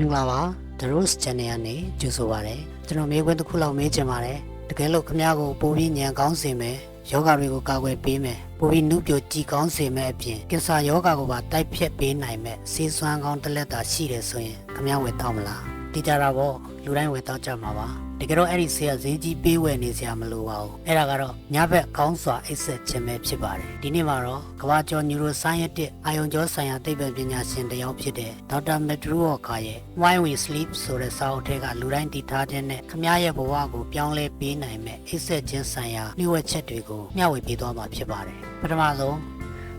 မင်္ဂလာပါ The Rose Channel ကနေကြိုဆိုပါရစေကျွန်တော်မေးခွန်းတစ်ခုလောက်မေးချင်ပါတယ်တကယ်လို့ခမ ्या ကိုပိုပြီးညံကောင်းစေမယ်ယောဂတွေကိုကာကွယ်ပေးမယ်ပိုပြီးနုပြကြည်ကောင်းစေမယ်အပြင်ကင်ဆာယောဂကိုပါတိုက်ဖြတ်ပေးနိုင်မယ်ဆေးစွမ်းကောင်းတစ်လက်သာရှိတယ်ဆိုရင်ခမ ्या ဝယ်တောင်းမလားတိကြတာပေါ့လူတိုင်းဝယ်တောင်းကြမှာပါ တကယ်တော့အဲ့ဒီဆေးကဈေးကြီးပေးဝယ်နေစရာမလိုပါဘူးအဲ့ဒါကတော့ညဘက်ကောင်းစွာအိပ်ဆက်ခြင်းပဲဖြစ်ပါတယ်ဒီနေ့မှာတော့ကမ္ဘာကျော် neuroscientist အာယုံကျော်ဆိုင်ရာသိပ္ပံပညာရှင်တစ်ယောက်ဖြစ်တဲ့ဒေါက်တာမက်ဒရူဝါကာရဲ့ Why We Sleep ဆိုတဲ့စာအုပ်ထဲကလူတိုင်းတည်ထားခြင်းနဲ့ခမ ्या ရဲ့ဘဝကိုပြောင်းလဲပေးနိုင်မဲ့အိပ်ဆက်ခြင်းဆိုင်ရာနှိဝက်ချက်တွေကိုမျှဝေပေးသွားမှာဖြစ်ပါတယ်ပထမဆုံး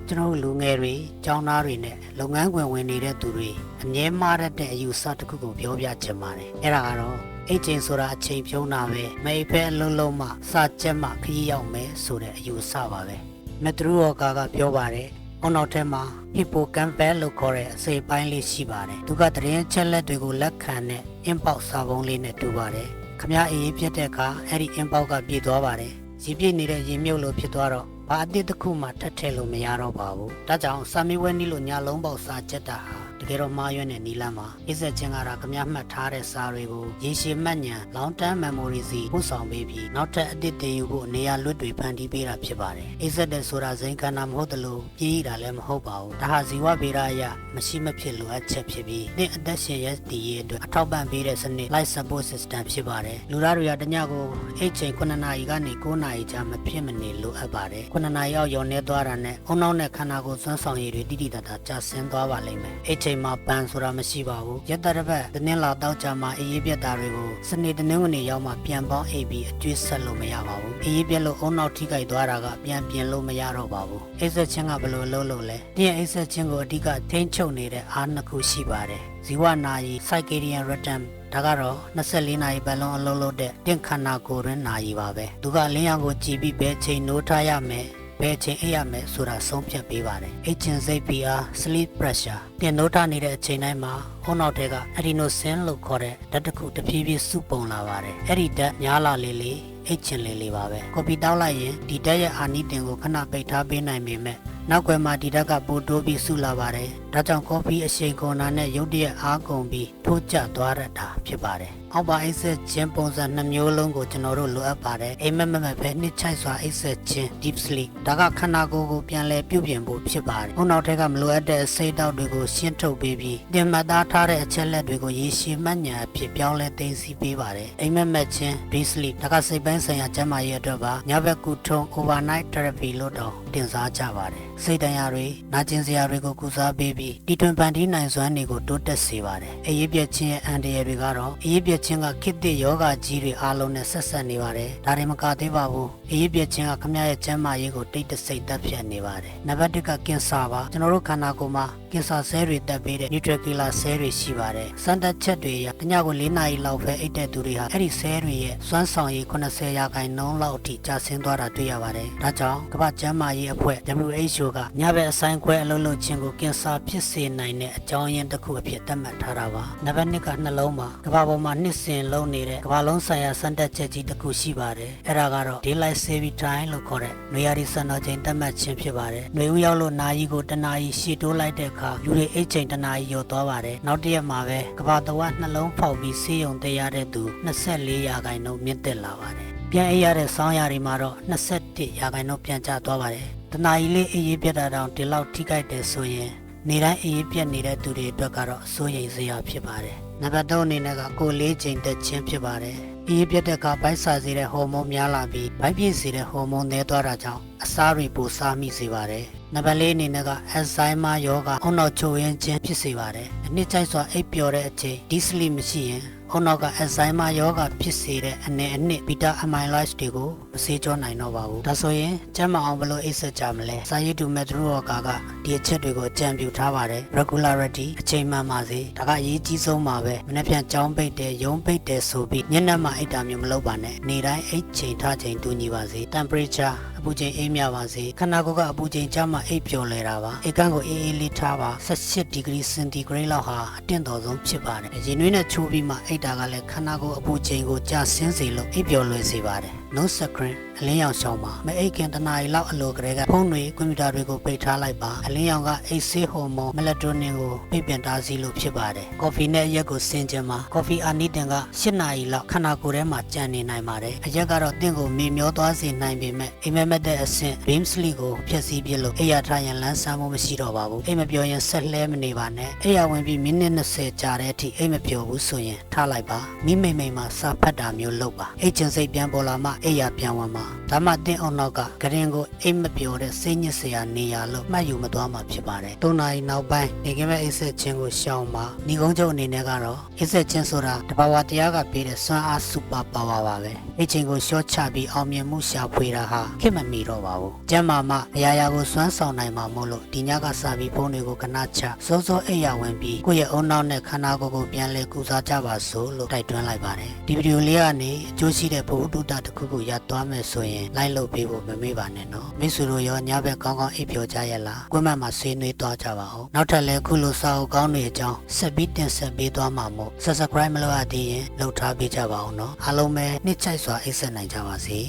ကျွန်တော်တို့လူငယ်တွေကျောင်းသားတွေနဲ့လုပ်ငန်းခွင်ဝင်နေတဲ့သူတွေအငြင်းမှားတတ်တဲ့အယူဆတစ်ခုကိုပြောပြချင်ပါတယ်အဲ့ဒါကတော့ အိတ်ချိန်ဆိုတာအချိန်ဖြုံးတာပဲမိဖဲအလုံးလုံးမှစာချက်မှခရီးရောက်မယ်ဆိုတဲ့အယူဆပါပဲမက်ဒရူဝါကာကပြောပါတယ်အွန်နောက်ထဲမှာဟီပိုကမ်ပယ်လို့ခေါ်တဲ့အစိပ်ပိုင်းလေးရှိပါတယ်သူကသတင်းချက်လက်တွေကိုလက်ခံတဲ့အင်ပေါက်စာပုံးလေးနဲ့တူပါတယ်ခမအေးအေးပြတ်တဲ့အခါအဲ့ဒီအင်ပေါက်ကပြေးသွားပါတယ်ရေပြည့်နေတဲ့ရေမြုပ်လို့ဖြစ်သွားတော့ဘာအသစ်တစ်ခုမှထပ်ထည့်လို့မရတော့ပါဘူးဒါကြောင့်စာမေးပွဲနီးလို့ညာလုံးပေါက်စာချက်တာဟာ တကယ်တော့မှားရွံ့တဲ့နီလန်းမှာအိစက်ချင်းကတော့ခမမှတ်ထားတဲ့စာတွေကိုရေရှည်မှတ်ဉာဏ် long term memory စီပို့ဆောင်ပေးပြီးနောက်ထပ်အသစ်တင်ယူဖို့နေရာလွတ်တွေဖန်တီးပေးတာဖြစ်ပါတယ်အိစက်တဲ့ဆိုတာဇိမ်ခန္ဓာမဟုတ်တယ်လို့ပြေးရတာလည်းမဟုတ်ပါဘူးဒါဟာဇီဝဗေဒအရမရှိမဖြစ်လိုအပ်ချက်ဖြစ်ပြီးနေ့အသက်ရှင်ရဲ့တည်ရဲ့အတွက်အထောက်ပံ့ပေးတဲ့စနစ် life support system ဖြစ်ပါတယ်လူသားတွေကတညကိုအိတ်ချိန်9နာရီကနေ9နာရီကြာမဖြစ်မနေလိုအပ်ပါတယ်9နာရီအောက်ရောနေသွားတာနဲ့အုံနောက်နဲ့ခန္ဓာကိုယ်စွမ်းဆောင်ရည်တွေတိတိတတ်တာကျဆင်းသွားပါလိမ့်မယ်အိတ်ချိန်မှာပန်ဆိုတာမရှိပါဘူးရက်တရပတ်တင်းလာတောက်ကြမှာအေးရေးပြတ်တာတွေကိုစနေတနင်္ဂနွေရောက်မှပြန်ပေါင်းအိပ်ပြီးအကျွေးဆက်လို့မရပါဘူးအေးရေးပြတ်လို့အုံနောက်ထိခိုက်သွားတာကပြန်ပြင်လို့မရတော့ပါဘူးအိတ်ဆက်ချင်းကဘယ်လိုလုပ်လို့လဲဒီအိတ်ဆက်ချင်းကိုအဓိကထိန်းချုပ်နေတဲ့အားနှစ်ခုရှိပါတယ်ဇီဝနာယီ circadian rhythm ဒါကတော့24နာရီပတ်လုံးအလုံးလုံးတဲ့တင့်ခန္ဓာကိုယ်ရင်းနာရီပါပဲသူကလင်းရောင်ကိုကြည်ပြီးဘယ်ချိန်နိုးထားရမယ် ဘယ်ချိန်အိပ်ရမယ်ဆိုတာဆုံးဖြတ်ပေးပါတယ်အိတ်ချင်စိတ်ပြီးအား sleep pressure တင်နိုးထားနေတဲ့အချိန်တိုင်းမှာဟိုနောက်ထဲက adenosine လို့ခေါ်တဲ့ဓာတ်တစ်ခုတဖြည်းဖြည်းစုပုံလာပါတယ်အဲ့ဒီဓာတ်များလာလေလေအိတ်ချင်လေးလေးပါပဲကော်ပီတောက်လိုက်ရင်ဒီဓာတ်ရဲ့အာနိသင်ကိုခဏပိတ်ထားပေးနိုင်ပေမဲ့နောက်ွယ်မှာဒီဓာတ်ကပိုတိုးပြီးစုလာပါတယ်ဒါကြောင့်ကော်ဖီအရှိန်ကုန်တာနဲ့ရုတ်တရက်အားကုန်ပြီးထိုးကျသွားရတာဖြစ်ပါတယ် အောက်ပါအိတ်ဆက်ခြင်းပုံစံနှမျိုးလုံးကိုကျွန်တော်တို့လိုအပ်ပါတယ်အိမ်မက်မက်မက်ပဲနှစ်ချိုက်စွာအိတ်ဆက်ခြင်း deep sleep ဒါကခန္ဓာကိုယ်ကိုပြန်လဲပြုပြင်ဖို့ဖြစ်ပါတယ်။ုံနောက်ထက်ကမလိုအပ်တဲ့အစိတ်တောက်တွေကိုရှင်းထုတ်ပေးပြီးတင်မှတ်သားထားတဲ့အချက်လက်တွေကိုရေရှည်မှတ်ဉာဏ်အဖြစ်ပြောင်းလဲသိသိပေးပါတယ်။အိမ်မက်မက်ခြင်း deep sleep ဒါကစိတ်ပိုင်းဆိုင်ရာကျန်းမာရေးအတွက်ပါညဘက်ကူထုံ overnight therapy လို့တော့တင်စားကြပါတယ်။စိတ်တရားတွေနာကျင်စရာတွေကိုကုစားပေးပြီးတီထွင်ပန်တီးနိုင်စွမ်းတွေကိုတိုးတက်စေပါတယ်။အရေးပြခြင်းရဲ့အန်တရာယ်တွေကတော့အရေးပြခြင်းကခေတ်သစ်ယောဂကြီးတွေအားလုံးနဲ့ဆက်ဆက်နေပါတယ်။ဒါတွေမကသေးပါဘူး။အရေးပြခြင်းကခမရရဲ့ကျန်းမာရေးကိုတိတ်တဆိတ်တက်ဖြတ်နေပါတယ်။နံပါတ်1ကကင်ဆာပါကျွန်တော်တို့ခန္ဓာကိုယ်မှာကင်ဆာဆဲတွေတက်ပေးတဲ့ neutrophil ဆဲတွေရှိပါတယ်။စမ်းသပ်ချက်တွေအရတညကို၄နာရီလောက်ပဲအိတ်တဲ့သူတွေဟာအဲ့ဒီဆဲတွေရဲ့စွမ်းဆောင်ရည်80ရာခိုင်နှုန်းလောက်အထိကျဆင်းသွားတာတွေ့ရပါတယ်။ဒါကြောင့်ကမ္ဘာ့ကျန်းမာရေးအဖွဲ့ WHO ကညဘက်အဆိုင်ခွဲအလုံးလုံးချင်းကိုကင်ဆာဖြစ်စေနိုင်တဲ့အကြောင်းရင်းတစ်ခုအဖြစ်သတ်မှတ်ထားတာပါ။နံပါတ်2ကနှလုံးမှာကမ္ဘာပေါ်မှာနှစ်စဉ်လုံးနေတဲ့ကမ္ဘာလုံးဆိုင်ရာစမ်းသပ်ချက်ကြီးတစ်ခုရှိပါတယ်။အဲ့ဒါကတော့ daylight saving time လို့ခေါ်တဲ့နေရာဒီစံတော်ချိန်သတ်မှတ်ခြင်းဖြစ်ပါတယ်။နေဦးရောက်လို့နာရီကိုတနာရီရှည်တိုးလိုက်တဲ့အခါလူတွေအိတ်ချိန်တနာရီရောသွားပါတယ်။နောက်တစ်ရက်မှာပဲကမ္ဘာတဝက်နှလုံးဖောက်ပြီးဆေးရုံတက်ရတဲ့သူ24ရာခိုင်နှုန်းမြင့်တက်လာပါတယ်။ပြန်အိပ်ရတဲ့ဆောင်းရာတွေမှာတော့21ရာခိုင်နှုန်းပြန်ကျသွားပါတယ်။တနာရီလေးအေးအေးပြတ်တာတောင်ဒီလောက်ထိခိုက်တယ်ဆိုရင်နေတိုင်းအေးအေးပြတ်နေတဲ့သူတွေအတွက်ကတော့အစိုးရိမ်စရာဖြစ်ပါတယ်။ နံပါတ်3အနေနဲ့ကကိုယ်လေးချိန်တက်ခြင်းဖြစ်ပါတယ်။အေးအေးပြတ်တဲ့အခါဗိုက်စာစေတဲ့ဟော်မုန်းများလာပြီးဗိုက်ပြည့်စေတဲ့ဟော်မုန်းနည်းသွားတာကြောင့်အစားတွေပိုစားမိစေပါတယ်။နံပါတ်4အနေနဲ့ကအက်ဇိုင်းမာယောဂအုံနောက်ချိုရင်းခြင်းဖြစ်စေပါတယ်။ အနှစ်ကျိုက်စွာအိပ်ပျော်တဲ့အချိန်ဒီစလီမရှိရင်အုံနောက်ကအက်ဇိုင်းမာယောဂဖြစ်စေတဲ့အနေအနှစ်ဘီတာအမိုင်လိုက်စ်တွေကိုမစေးကြောနိုင်တော့ပါဘူးဒါဆိုရင်ကျန်းမအောင်ဘလို့အိပ်ဆက်ကြမလဲစာရေးတူမက်ထရိုကာကဒီအချက်တွေကိုအကြံပြုထားပါတယ် regularity အချိန်မှန်ပါစေဒါကအရေးကြီးဆုံးပါပဲမနေ့ပြန်ကြောင်းပိတ်တယ်ရုံးပိတ်တယ်ဆိုပြီးညနေမှအိပ်တာမျိုးမလုပ်ပါနဲ့နေတိုင်းအိပ်ချိန်ထားချိန်တူညီပါစေ temperature အပူချိန်အေးမြပါစေခန္ဓာကိုယ်ကအပူချိန်ကျမှအိပ်ပျော်လဲတာပါအိတ်ကန်းကိုအေးအေးလေးထားပါ18ဒီဂရီစင်တီဂရိတ်လောက်ဟာအတင့်တော်ဆုံးဖြစ်ပါတယ်ရင်နွေးနဲ့ချိုးပြီးမှအိတ်တာကလည်းခန္ဓာကိုယ်အပူချိန်ကိုကျဆင်းစေလို့အိပ်ပျော်လွယ်စေပါတယ် no screen အလင်းရောင်ရှောင်းပါမအိတ်ခင်တနားရီလောက်အလိုကလေးကဖုန်းတွေကွန်ပျူတာတွေကိုပိတ်ထားလိုက်ပါအလင်းရောင်ကအိတ်ဆေးဟော်မုန်းမလက်ဒရိုနင်ကိုပိတ်ပင်တားဆီးလို့ဖြစ်ပါတယ်ကော်ဖီနဲ့အရက်ကိုစင်ကြင်မှာကော်ဖီအာနီတင်က8နာရီလောက်ခန္ဓာကိုယ်ထဲမှာကြံနေနိုင်ပါတယ်အရက်ကတော့တင့်ကိုမေမျောသွားစေနိုင်ပေမဲ့အိမ်မက်မက်တဲ့အဆင့် beam sleep ကိုဖျက်ဆီးပြလို့အိယာထားရင်လန်းဆန်းမှုမရှိတော့ပါဘူးအိမ်မပြောရင်ဆက်လဲမနေပါနဲ့အိယာဝင်ပြီးမိနစ်20ကြာတဲ့အထိအိမ်မပြောဘူးဆိုရင်ထားလိုက်ပါမိမိမိန်မှာစာဖတ်တာမျိုးလုပ်ပါအိတ်ချင်စိတ်ပြန်ပေါ်လာမှအိယာပြန်ဝင်ပါဒါမှတင့်အောင်နောက်ကဂရင်ကိုအိမ်မပြောတဲ့စိတ်ညစ်စရာနေရာလို့မှတ်ယူမသွားမှာဖြစ်ပါတယ်၃နာရီနောက်ပိုင်းနေကမဲ့အိတ်ဆက်ချင်းကိုရှောင်ပါညီကုန်းချုပ်အနေနဲ့ကတော့အိတ်ဆက်ချင်းဆိုတာတဘာဝတရားကပေးတဲ့စွမ်းအားစူပါပါဝါပါပဲအိတ်ချင်းကိုရှော့ချပြီးအောင်မြင်မှုရှာဖွေတာဟာခင်မမီတော့ပါဘူးကျမ်းမာမှအရာရာကိုစွမ်းဆောင်နိုင်မှာမို့လို့ဒီညကစပြီးဖုန်းတွေကိုခဏချစောစောအိပ်ရဝင်ပြီးကိုယ့်ရဲ့အုံနောက်နဲ့ခန္ဓာကိုယ်ကိုပြန်လဲကုစားကြပါစို့လို့တိုက်တွန်းလိုက်ပါတယ်ဒီဗီဒီယိုလေးကနေအကျိုးရှိတဲ့ဘဝတုတ္တတစ်ခုခုရသွားမယ်ဆိုရင်လိုက်လုပ်ပေးဖို့မမေ့ပါနဲ့နော်မိတ်ဆွေတို့ရောညဘက်ကောင်းကောင်းအိပ်ပျော်ကြရလားကွန်းမမှာဆွေးနွေးသွားကြပါဦးနောက်ထပ်လည်းခုလိုစာအုပ်ကောင်းတွေအကြောင်းဆက်ပြီးတင်ဆက်ပေးသွားမှာမို့ subscribe မလုပ်ရသေးရင်လုပ်ထားပေးကြပါဦးနော်အားလုံးပဲနှစ်ချိုက်စွာအိပ်ဆက်နိုင်ကြပါစေ